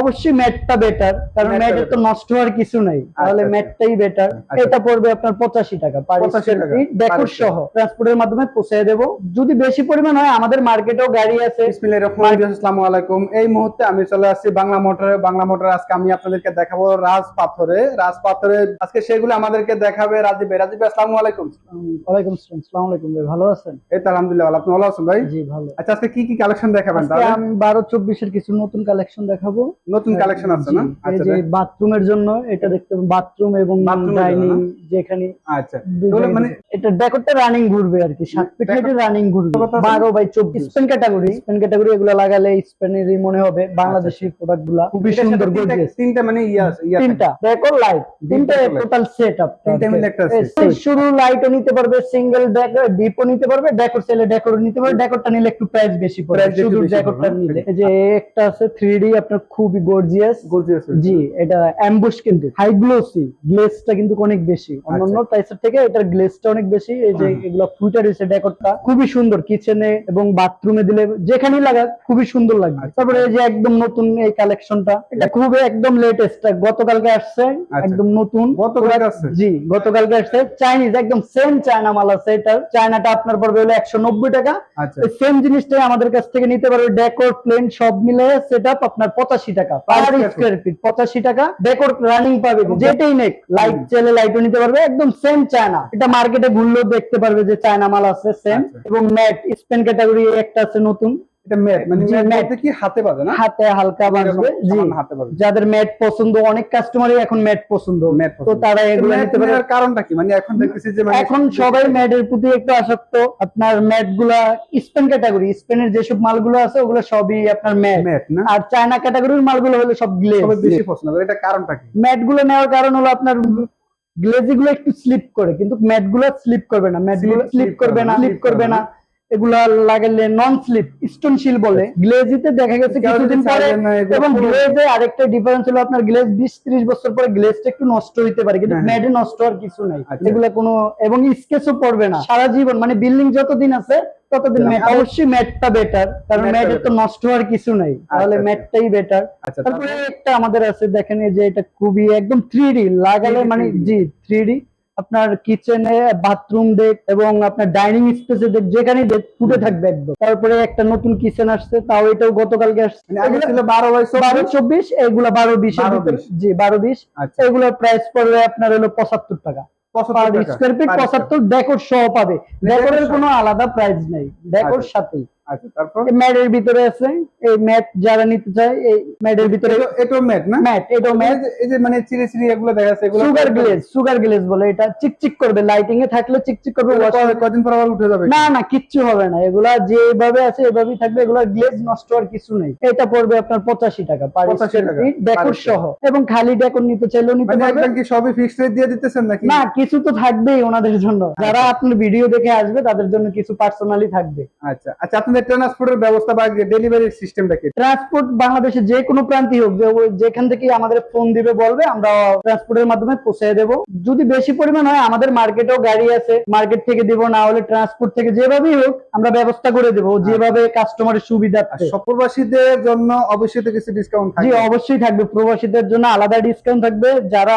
অবশ্যই ম্যাটটা বেটার কারণ ম্যাটের তো নষ্ট হওয়ার কিছু নাই। তাহলে আচ্ছা। ম্যাটটাই বেটার আচ্ছা। এটা পড়বে আপনার পঁচাশি টাকা পার 85 স্কয়ার টাকা। ফিট per ডেকোর সহ। ট্রান্সপোর্টের মাধ্যমে পৌঁছে দেব। যদি বেশি পরিমাণ হয় আমাদের মার্কেটেও গাড়ি আছে। আসসালামু আলাইকুম। এই মুহূর্তে আমি চলে আসছি বাংলা মোটরে। বাংলা মোটর আজকে আমি আপনাদেরকে দেখাবো রাজ পাথরে। রাজ পাথরে আজকে সেগুলো আমাদেরকে দেখাবে রাজীব রাজীব আসসালামু আলাইকুম। ওয়ালাইকুম আসসালাম। আসসালামু আলাইকুম ভাই ভালো আছেন? এই তো আলহামদুলিল্লাহ আপনি ভালো আছেন ভাই? জি ভালো। আচ্ছা আজকে কি কি কালেকশন দেখাবেন তাহলে? আমি বারো চব্বিশের কিছু নতুন কালেকশন দেখাবো। নতুন কালেকশন আছে না? আচ্ছা যে বাথরুমের জন্য এটা দেখতে বাথরুম এবং ডাইনিং যেখানে আচ্ছা। জায়গায় মানে এটা ডেকোরটা রানিং ঘুরবে আর কি সাত ফিট রানিং ঘুরবে। কত আছে? বারো বাই চব্বিশ। স্পেন ক্যাটাগরি স্পেন ক্যাটাগরি এগুলো লাগালে স্পেনেরই মনে হবে বাংলাদেশি প্রোডাক্টগুলা খুবই সুন্দর গর্জিয়াস তিনটা মানে ইয়ে ইয়ে তিনটা। ডেকোর লাইট তিনটা টোটাল সেট আপ তিনটা মিলে একটা set। শুরু লাইটও নিতে পারবে সিঙ্গেল ডিপও নিতে পারবে ডেকোর সেলে ডেকোর নিতে পারবে। ডেকোরটা নিলে একটু প্রাইস বেশি একটু শুধু ডেকোরটা নিলে। এই যে একটা আছে থ্রি আপনার খুবই গর্জিয়াস হয়েছে। জি এটা অ্যাম্বুশ কিন্তু। হাই গ্লোসি গ্লেজটা কিন্তু অনেক বেশি। অন্যান্য টাইপের থেকে এটার গ্লেজটা অনেক বেশি। এই যে এগুলো ফুটার হয়েছে ডেকোরটা খুবই সুন্দর কিচেনে এবং বাথরুমে দিলে যেখানেই লাগা খুবই সুন্দর লাগবে। আচ্ছা। তারপরে এই যে একদম নতুন এই কালেকশনটা এটা খুবই একদম লেটেস্ট গতকালকে আসছে আচ্ছা। একদম নতুন। গতকালকে আসছে? জি গতকালকে আসছে। চাইনিজ একদম সেম চায়না মাল আছে এটার চায়নাটা আপনার পড়বে হলো একশো নব্বই টাকা। আচ্ছা। সেম জিনিসটাই আমাদের কাছ থেকে নিতে পারবে। ডেকোর প্লেন সব মিলে সেট আপনার পঁচাশি টাকা। পার স্কোয়ার ফিট পঁচাশি টাকা ডেকোর রানিং পাবে। যেটাই নেক লাইট লাইটও নিতে পারবে একদম সেম চায়না এটা মার্কেটে ঘুরলেও দেখতে পারবে যে চায়না মাল আছে সেম আচ্ছা। এবং ম্যাট স্পেন ক্যাটাগরি একটা আছে নতুন। এটা ম্যাট মানে ম্যাট কি? হাতে পাবে না? হাতে হালকা বাজবে জি। হাতে পাবে যাদের ম্যাট পছন্দ অনেক কাস্টমারই এখন ম্যাট পছন্দ। ম্যাট তো তারা এগুলো নিতে পারে। কারণটা কি? মানে এখন দেখতেছি যে মানে এখন সবাই ম্যাটের প্রতি একটু আসক্ত। আপনার ম্যাটগুলা স্পেন ক্যাটাগরি স্পেনের যেসব মালগুলো আছে ওগুলো সবই আপনার ম্যাট। আর চায়না ক্যাটাগরির মালগুলো হলো সব গ্লেজ। সবাই বেশি পছন্দ করে। এটা কারণটা কি? ম্যাটগুলো নেওয়ার কারণ হলো আপনার গ্লেজি গুলো একটু স্লিপ করে কিন্তু ম্যাটগুলো স্লিপ করবে না। ম্যাটগুলো স্লিপ করবে না স্লিপ করবে না। এগুলা লাগালে নন স্লিপ স্টোনশীল বলে। গ্লেজিতে দেখা গেছে কিছুদিন পরে এবং গ্লেজে আরেকটা ডিফারেন্স হলো আপনার গ্লেজ বিশ ত্রিশ বছর পরে গ্লেজটা একটু নষ্ট হইতে পারে কিন্তু হ্যাঁ, হ্যাঁ। নষ্ট কিছু নাই। আচ্ছা। এগুলা কোনো এবং স্কেচও পড়বে না। সারা জীবন মানে বিল্ডিং যতদিন আছে ততদিন। অবশ্যই ম্যাটটা বেটার কারণ ম্যাটের তো নষ্ট হওয়ার কিছু নাই। তাহলে আচ্ছা। ম্যাটটাই বেটার আচ্ছা তারপরে একটা আমাদের আছে দেখেন এই যে এটা খুবই একদম থ্রি ডি লাগালে মানে জি থ্রি ডি আপনার কিচেনে বাথরুম ডেক এবং আপনার ডাইনিং স্পেসে দেখ যেখানে দেখ ফুটে থাকবে একদম। তারপরে একটা নতুন কিচেন আসছে তাও এটাও গতকালকে আসছে। মানে আগে ছিল 12 বাই বারো চব্বিশ এগুলা বারো বিশ 12 20 জি বারো বিশ। আচ্ছা। এগুলোর প্রাইস পড়বে আপনার হলো পঁচাত্তর টাকা। পার 75 স্কোয়ার ফিট পঁচাত্তর ডেকোর সহ পাবে। ডেকোরের সহ। কোনো আলাদা প্রাইস নেই। ডেকোর আচ্ছা। সাথেই। আচ্ছা তারপর? ম্যাটের ভিতরে আছে এই ম্যাট যারা নিতে চায় এই ম্যাটের ভিতরে এটাও ম্যাট না? ম্যাট এটাও ম্যাট। এই যে মানে চিরি চিরি এগুলো দেখা যাচ্ছে এগুলো সুগার গ্লেজ সুগার গ্লেজ বলে এটা চিকচিক করবে লাইটিং এ থাকলে চিকচিক করবে এগুলো wash- ক- কদিন পর আবার উঠে যাবে? না না কিচ্ছু হবে না এগুলা যেভাবে আছে এভাবেই থাকবে এগুলা গ্লেজ নষ্ট কিছু নেই। এটা পড়বে আপনার পঁচাশি টাকা পার স্কয়ার ফিট ডেকোর সহ। এবং খালি ডেকোর নিতে চাইলেও নিতে মানে পারবে। কি সবই ফিক্সড রেট দিয়ে দিতেছেন নাকি? না কিছু তো থাকবেই ওনাদের জন্য। যারা আপনার ভিডিও দেখে আসবে তাদের জন্য কিছু পার্সোনালি থাকবে। আচ্ছা আচ্ছা আপনাদের ট্রান্সপোর্টের ব্যবস্থা বা ডেলিভারি সিস্টেমটা কি? ট্রান্সপোর্ট বাংলাদেশে যে কোনো প্রান্তি হোক যেখান থেকে আমাদের ফোন দিবে বলবে আমরা ট্রান্সপোর্টের মাধ্যমে পৌঁছে দেব। যদি বেশি পরিমাণ হয় আমাদের মার্কেটেও গাড়ি আছে মার্কেট থেকে দিব না হলে ট্রান্সপোর্ট থেকে যেভাবেই হোক আমরা ব্যবস্থা করে দেবো যেভাবে কাস্টমারের সুবিধা আর সপ্রবাসীদের জন্য অবশ্যই কিছু ডিসকাউন্ট জি অবশ্যই থাকবে। প্রবাসীদের জন্য আলাদা ডিসকাউন্ট থাকবে। যারা